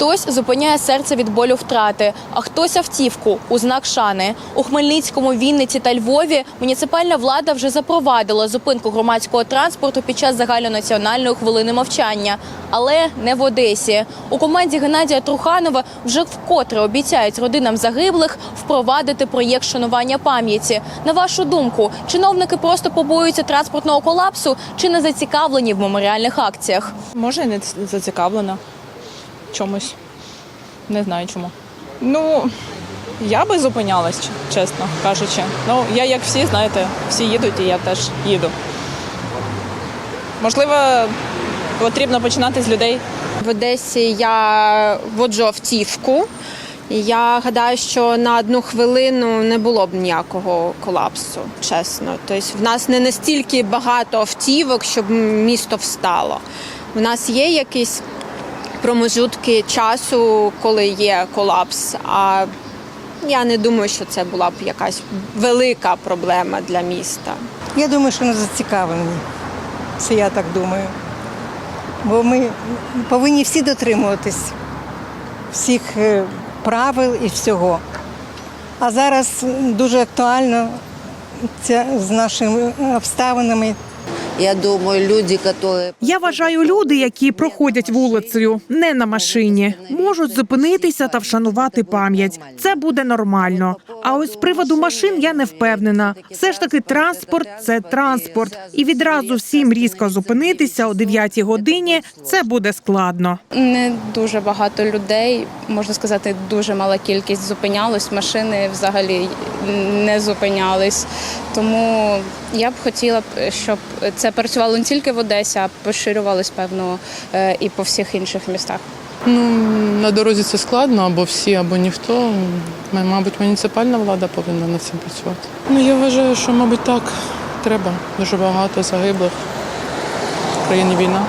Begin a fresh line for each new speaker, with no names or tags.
Хтось зупиняє серце від болю втрати, а хтось автівку у знак шани. У Хмельницькому, Вінниці та Львові муніципальна влада вже запровадила зупинку громадського транспорту під час загальнонаціональної хвилини мовчання, але не в Одесі. У команді Геннадія Труханова вже вкотре обіцяють родинам загиблих впровадити проєкт шанування пам'яті. На вашу думку, чиновники просто побоюються транспортного колапсу чи не зацікавлені в меморіальних акціях?
Може, не зацікавлена чомусь. Не знаю чому. Ну, я би зупинялась, чесно кажучи. Ну, я як всі, знаєте, всі їдуть, і я теж їду. Можливо, потрібно починати з людей.
В Одесі я воджу автівку. Я гадаю, що на одну хвилину не було б ніякого колапсу, чесно. Тобто в нас не настільки багато автівок, щоб місто встало. У нас є якісь промежутки часу, коли є колапс. А я не думаю, що це була б якась велика проблема для міста.
Я думаю, що не зацікавлені. Це я так думаю. Бо ми повинні всі дотримуватись всіх е, правил і всього. А зараз дуже актуально це з нашими обставинами.
Я думаю, люди, які...
Я вважаю, люди, які проходять вулицею не на машині, можуть зупинитися та вшанувати пам'ять. Це буде нормально. А ось з приводу машин я не впевнена. Все ж таки, транспорт це транспорт, і відразу всім різко зупинитися о 9 годині це буде складно.
Не дуже багато людей, можна сказати, дуже мала кількість зупинялось. Машини взагалі не зупинялись. Тому я б хотіла б, щоб це працювало не тільки в Одесі, а поширювалось, певно, е, і по всіх інших містах.
Ну, на дорозі це складно, або всі, або ніхто. Мабуть, муніципальна влада повинна над цим працювати. Ну, я вважаю, що, мабуть, так треба. Дуже багато загиблих. В країні війна.